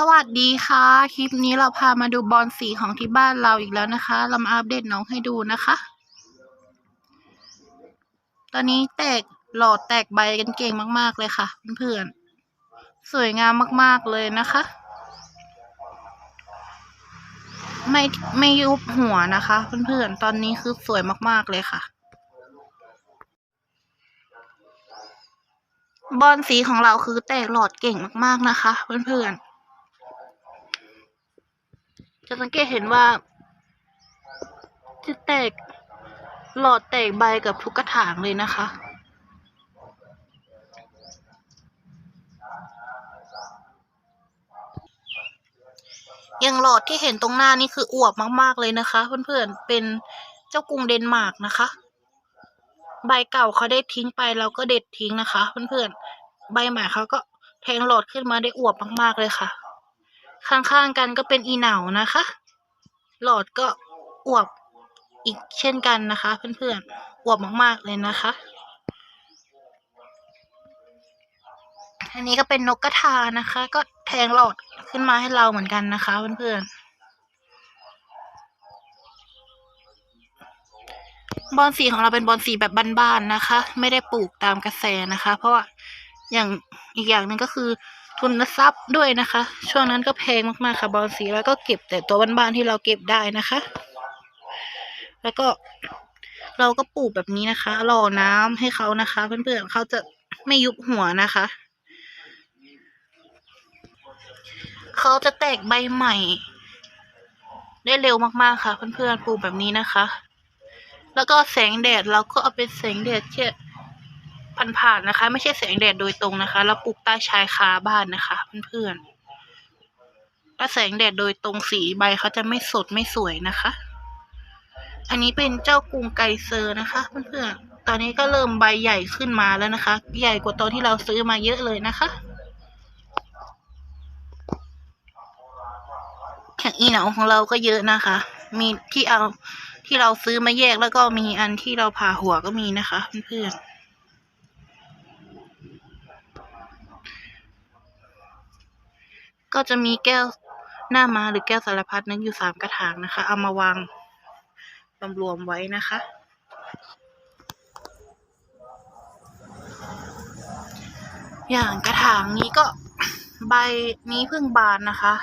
สวัสดีค่ะ คลิปนี้เราพามาดูบอลสีของที่บ้านเราอีกแล้วนะคะ เรามาอัปเดตน้องให้ดูนะคะ ตอนนี้แตกหลอดแตกใบกันเก่งมาก ๆ เลยค่ะเพื่อนๆสวยงามมาก ๆ เลยนะคะ ไม่ไม่ยุบหัวนะคะ เพื่อนๆตอนนี้คือสวยมาก ๆ เลยค่ะบอลสีของเราคือแตกหลอดเก่งมากๆนะคะ เพื่อนๆ จะสังเกตเห็นว่า จะแตกหลอดแตกใบกับทุกกระถางเลยนะคะ อย่างหลอดที่เห็นตรงหน้านี่คืออวบมาก ๆ เลยนะคะ เพื่อนๆ เป็นเจ้ากรุงเดนมาร์กนะคะ ใบเก่าเขาได้ทิ้งไปเราก็เด็ดทิ้งนะคะ เพื่อนๆ ใบใหม่เขาก็แทงหลอดขึ้นมาได้อวบมาก ๆ เลยค่ะ ข้างๆกันก็เป็นอีเหนานะคะ หลอดก็อวบอีกเช่นกันนะคะ เพื่อนๆอวบมากๆเลยนะคะ อันนี้ก็เป็นนกกระทานะคะ ก็แทงหลอดขึ้นมาให้เราเหมือนกันนะคะเพื่อนๆบอลสีของเราเป็นบอลสีแบบบ้านๆนะคะ ไม่ได้ปลูกตามกระแสนะคะ เพราะว่าอย่างอีกอย่างหนึ่งก็คือ ทุนทรัพย์ด้วยนะคะ ช่วงนั้นก็แพงมากๆค่ะบอลสีแล้วก็เก็บแต่ตัวบ้านๆที่เราเก็บได้นะคะ แล้วก็เราก็ปลูกแบบนี้นะคะรอน้ำให้เขานะคะ เพื่อนๆเขาจะไม่ยุบหัวนะคะเขาจะแตกใบใหม่ ได้เร็วมากๆค่ะ เพื่อนๆปลูกแบบนี้นะคะ แล้วก็แสงแดดเราก็เอาเป็นแสงแดดแค่ ผ่านๆนะคะ ไม่ใช่แสงแดดโดยตรงนะคะ เราปลูกใต้ชายคาบ้านนะคะ เพื่อนๆถ้าแสงแดดโดยตรงสีใบเขาจะไม่สดไม่สวยนะคะ อันนี้เป็นเจ้ากรุงไกเซอร์นะคะเพื่อนๆตอนนี้ก็เริ่มใบใหญ่ขึ้นมาแล้วนะคะ ใหญ่กว่าตอนที่เราซื้อมาเยอะเลยนะคะอย่างอีเหนาของเราก็เยอะนะคะ มีที่เอาที่เราซื้อมาแยกแล้วก็มีอันที่เราผ่าหัวก็มีนะคะเพื่อนๆ ก็จะมีแก้วหน้าม้าหรือแก้วสารพัดนั้นอยู่สามกระถางนะคะ เอามาวางรวมๆไว้นะคะ อย่างกระถางนี้ก็ใบนี้เพิ่งบานนะคะ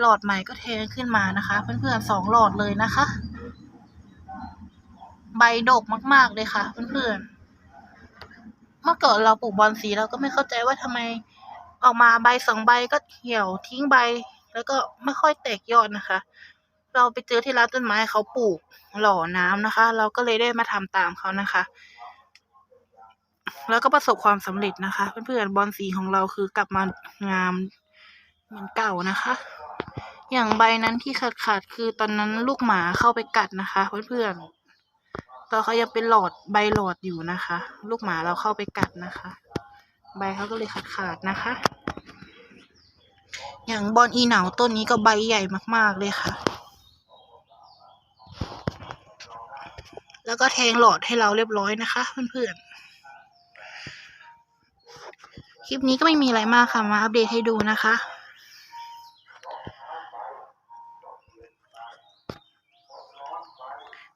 หลอดใหม่ก็แทขึ้นมานะคะ เพื่อนๆสองหลอดเลยนะคะ ใบดกมาก ๆเลยค่ะ เพื่อนๆเมื่อก่อนเราปลูกบอนสีเราก็ไม่เข้าใจว่าทำไม ออกมาใบสองใบก็เหี่ยวทิ้งใบ แล้วก็ไม่ค่อยแตกยอดนะคะ เราไปเจอที่ร้านต้นไม้เขาปลูกหล่อน้ำนะคะ เราก็เลยได้มาทำตามเขานะคะ แล้วก็ประสบความสำเร็จนะคะ เพื่อนๆบอลสีของเราคือกลับมางามเหมือนเก่านะคะ อย่างใบนั้นที่ขาดขาดคือตอนนั้นลูกหมาเข้าไปกัดนะคะเพื่อนๆตอนเขายังเป็นหลอดใบหลอดอยู่นะคะ ลูกหมาเราเข้าไปกัดนะคะ ใบเขาก็เลยขาดขาดๆนะคะ อย่างบอลอีเหนาต้นนี้ก็ใบใหญ่มาก ๆ เลยค่ะ แล้วก็แทงหลอดให้เราเรียบร้อยนะคะ เพื่อนๆ คลิปนี้ก็ไม่มีอะไรมากค่ะ มาอัปเดตให้ดูนะคะ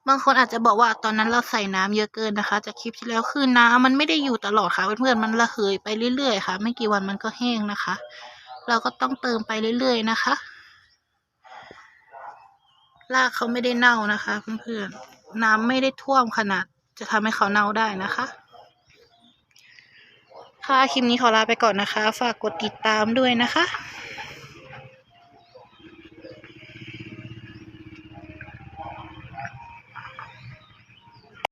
บางคนอาจจะบอกว่าตอนนั้นเราใส่น้ำเยอะเกินนะคะ จากคลิปที่แล้วคือน้ำมันไม่ได้อยู่ตลอดค่ะเพื่อนๆมันระเหยไปเรื่อยๆค่ะ ไม่กี่วันมันก็แห้งนะคะ เราก็ต้องเติมไปเรื่อยๆนะคะรากเขาไม่ได้เน่านะคะ เพื่อนๆน้ำไม่ได้ท่วมขนาด จะทำให้เขาเน่าได้นะคะ ค่ะคลิปนี้ขอลาไปก่อนนะคะ ฝากกดติดตามด้วยนะคะ